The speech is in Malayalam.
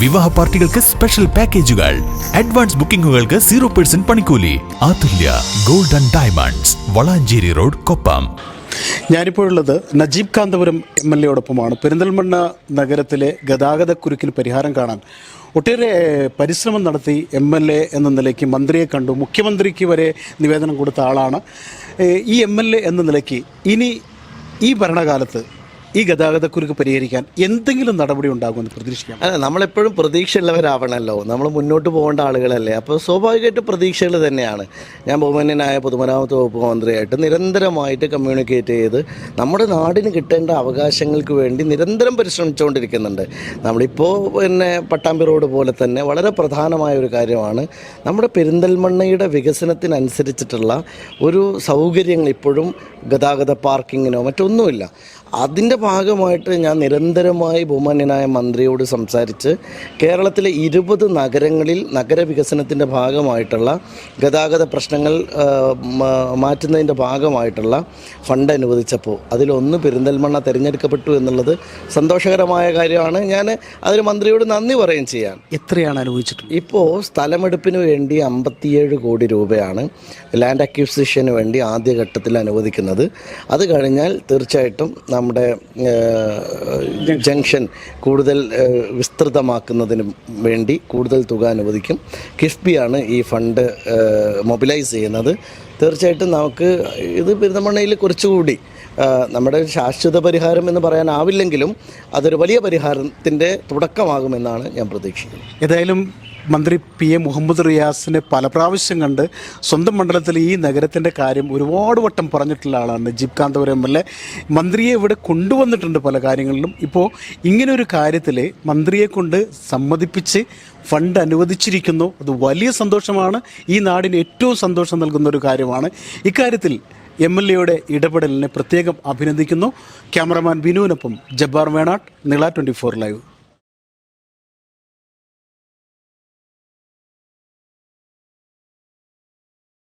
വിവാഹ പാർട്ടികൾക്ക് സ്പെഷ്യൽ പാക്കേജുകൾ അഡ്വാൻസ് ബുക്കിംഗുകൾക്ക് സീറോ പെർസെന്റ് പണിക്കൂലി. Athulya golden diamonds Valanchery road Koppam. ഞാനിപ്പോഴുള്ളത് Najeeb Kanthapuram M L എയോടൊപ്പമാണ്. പെരിന്തൽമണ്ണ നഗരത്തിലെ ഗതാഗത ഗതാഗതക്കുരുക്കിന് പരിഹാരം കാണാൻ ഒട്ടേറെ പരിശ്രമം നടത്തി എം എൽ എ എന്ന നിലയ്ക്ക് മന്ത്രിയെ കണ്ടു. മുഖ്യമന്ത്രിക്ക് വരെ നിവേദനം കൊടുത്ത ആളാണ്. ഈ എം എൽ എ എന്ന നിലയ്ക്ക് ഇനി ഈ ഭരണകാലത്ത് ഈ ഗതാഗതക്കുരുക്ക് പരിഹരിക്കാൻ എന്തെങ്കിലും നടപടി ഉണ്ടാകുമെന്ന് പ്രതീക്ഷിക്കാം. അല്ല നമ്മളെപ്പോഴും പ്രതീക്ഷയുള്ളവരാവണമല്ലോ നമ്മൾ മുന്നോട്ട് പോകേണ്ട ആളുകളല്ലേ. അപ്പോൾ സ്വാഭാവികമായിട്ടും പ്രതീക്ഷകൾ തന്നെയാണ്. ഞാൻ ബഹുമാന്യനായ പൊതുമരാമത്ത് വകുപ്പ് മന്ത്രിയായിട്ട് നിരന്തരമായിട്ട് കമ്മ്യൂണിക്കേറ്റ് ചെയ്ത് നമ്മുടെ നാടിന് കിട്ടേണ്ട അവകാശങ്ങൾക്ക് വേണ്ടി നിരന്തരം പരിശ്രമിച്ചുകൊണ്ടിരിക്കുന്നുണ്ട്. നമ്മളിപ്പോൾ പിന്നെ പട്ടാമ്പി റോഡ് പോലെ തന്നെ വളരെ പ്രധാനമായ ഒരു കാര്യമാണ് നമ്മുടെ പെരിന്തൽമണ്ണയുടെ വികസനത്തിനനുസരിച്ചിട്ടുള്ള ഒരു സൗകര്യങ്ങൾ ഇപ്പോഴും ഗതാഗത പാർക്കിങ്ങിനോ മറ്റൊന്നുമില്ല. അതിന്റെ ഭാഗമായിട്ട് ഞാൻ നിരന്തരമായി ബഹുമാന്യനായ മന്ത്രിയോട് സംസാരിച്ച് കേരളത്തിലെ ഇരുപത് നഗരങ്ങളിൽ നഗരവികസനത്തിന്റെ ഭാഗമായിട്ടുള്ള ഗതാഗത പ്രശ്നങ്ങൾ മാറ്റുന്നതിന്റെ ഭാഗമായിട്ടുള്ള ഫണ്ട് അനുവദിച്ചപ്പോൾ അതിലൊന്ന് പെരിന്തൽമണ്ണ തിരഞ്ഞെടുക്കപ്പെട്ടു എന്നുള്ളത് സന്തോഷകരമായ കാര്യമാണ്. ഞാൻ അതിന് മന്ത്രിയോട് നന്ദി പറയുകയും ചെയ്യാൻ എത്രയാണ് അനുഭവിച്ചിട്ടുള്ളത്? ഇപ്പോൾ സ്ഥലമെടുപ്പിന് വേണ്ടി അമ്പത്തിയേഴ് കോടി രൂപയാണ് ലാൻഡ് അക്വിസിഷന് വേണ്ടി ആദ്യഘട്ടത്തിൽ അനുവദിക്കുന്നത്. അത് കഴിഞ്ഞാൽ തീർച്ചയായിട്ടും നമ്മുടെ ജംഗ്ഷൻ കൂടുതൽ വിസ്തൃതമാക്കുന്നതിനും വേണ്ടി കൂടുതൽ തുക അനുവദിക്കും. കിഫ്ബിയാണ് ഈ ഫണ്ട് മൊബിലൈസ് ചെയ്യുന്നത്. തീർച്ചയായിട്ടും നമുക്ക് ഇത് പെരുന്തമണ്ണയിൽ കുറച്ചുകൂടി നമ്മുടെ ശാശ്വത പരിഹാരം എന്ന് പറയാനാവില്ലെങ്കിലും അതൊരു വലിയ പരിഹാരത്തിന്റെ തുടക്കമാകുമെന്നാണ് ഞാൻ പ്രതീക്ഷിക്കുന്നത് ഏതായാലും മന്ത്രി പി എ മുഹമ്മദ് റിയാസിനെ പല പ്രാവശ്യം കണ്ട് സ്വന്തം മണ്ഡലത്തിൽ ഈ നഗരത്തിന്റെ കാര്യം ഒരുപാട് വട്ടം പറഞ്ഞിട്ടുള്ള ആളാണ് Najeeb Kanthapuram M L A. മന്ത്രിയെ ഇവിടെ കൊണ്ടുവന്നിട്ടുണ്ട് പല കാര്യങ്ങളിലും. ഇപ്പോൾ ഇങ്ങനൊരു കാര്യത്തിൽ മന്ത്രിയെ കൊണ്ട് സമ്മതിപ്പിച്ച് ഫണ്ട് അനുവദിച്ചിരിക്കുന്നു. അത് വലിയ സന്തോഷമാണ്. ഈ നാടിന് ഏറ്റവും സന്തോഷം നൽകുന്ന ഒരു കാര്യമാണ്. ഇക്കാര്യത്തിൽ എം എൽ എയുടെ ഇടപെടലിനെ പ്രത്യേകം അഭിനന്ദിക്കുന്നു. Cameraman ബിനുവിനൊപ്പം Jabbar Venatt Nila twenty four live.